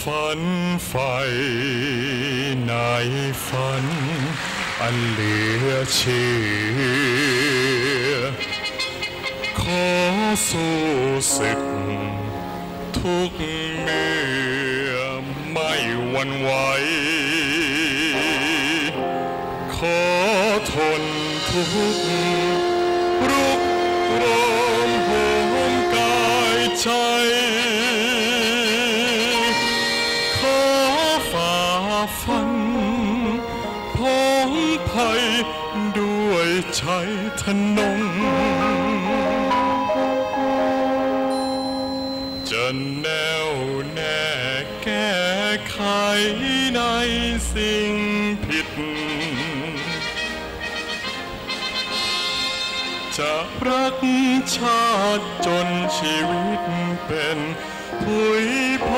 ฝันไฟในฝัน อันเหลือเชื่อ ขอสู้ศึก ทุกเมื่อไม่หวันไหว ขอทนทุกข์ ฟันพ้องภัยด้วยชัยทนง จะแนวแน่แก้ไขในสิ่งผิด จะรักชาติจนชีวิตเป็นผุยพ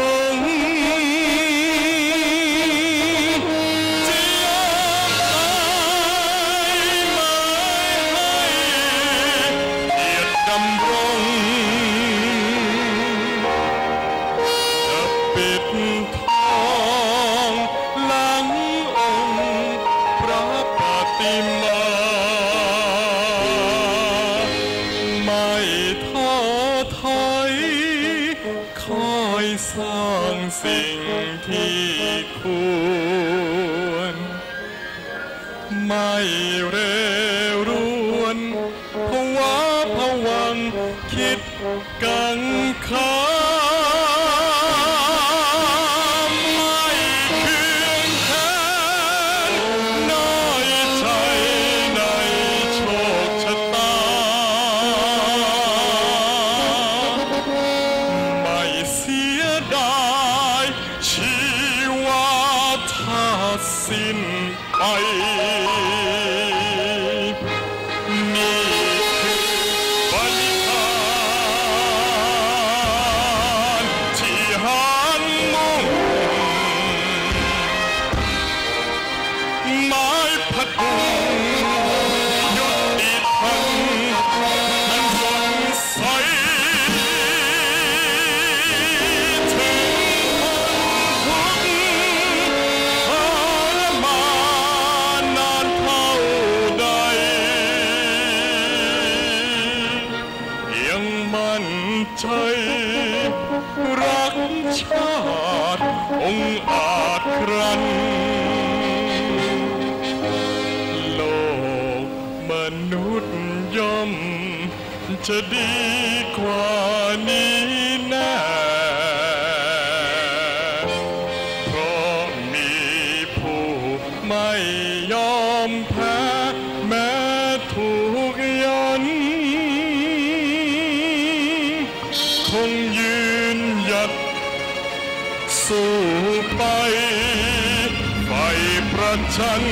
ปฏิมา ไม่ท้อถอยคอยสร้างสิ่งที่ควร ไม่เรรวนภาวะผวังค์คิดกังขา สิ้นไปนี่คือปณิธานที่หันมุ่งไม้พัด มั่นใจ รักชาติองอาจครัน โลกมนุษย์ย่อม จะดีกว่านี้แน่เพราะมีผู้ไม่ยอมแพ้ คงยืนหยัด สู้ไปไฟประชัน